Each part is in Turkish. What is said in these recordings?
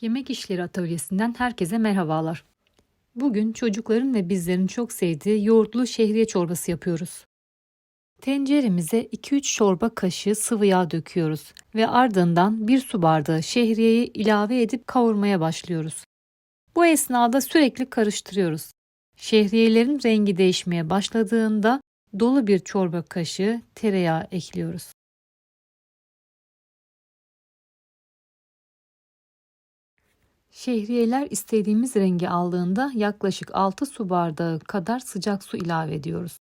Yemek İşleri Atölyesi'nden herkese merhabalar. Bugün çocukların ve bizlerin çok sevdiği yoğurtlu şehriye çorbası yapıyoruz. Tenceremize 2-3 çorba kaşığı sıvı yağ döküyoruz ve ardından 1 su bardağı şehriyeyi ilave edip kavurmaya başlıyoruz. Bu esnada sürekli karıştırıyoruz. Şehriyelerin rengi değişmeye başladığında dolu bir çorba kaşığı tereyağı ekliyoruz. Şehriyeler istediğimiz rengi aldığında yaklaşık 6 su bardağı kadar sıcak su ilave ediyoruz.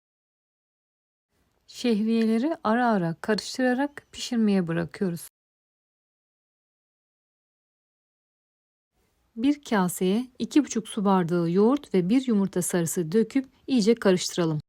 Şehriyeleri ara ara karıştırarak pişirmeye bırakıyoruz. Bir kaseye 2,5 su bardağı yoğurt ve bir yumurta sarısı döküp iyice karıştıralım.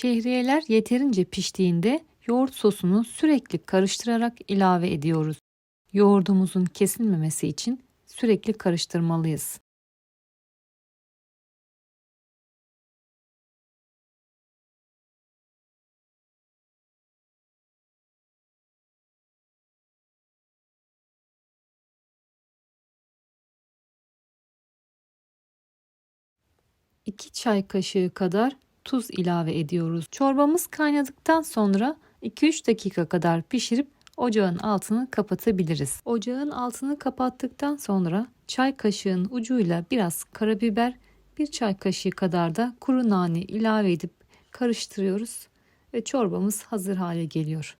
Şehriyeler yeterince piştiğinde yoğurt sosunu sürekli karıştırarak ilave ediyoruz. Yoğurdumuzun kesilmemesi için sürekli karıştırmalıyız. İki çay kaşığı kadar tuz ilave ediyoruz. Çorbamız kaynadıktan sonra 2-3 dakika kadar pişirip ocağın altını kapatabiliriz. Ocağın altını kapattıktan sonra çay kaşığının ucuyla biraz karabiber, bir çay kaşığı kadar da kuru nane ilave edip karıştırıyoruz ve çorbamız hazır hale geliyor.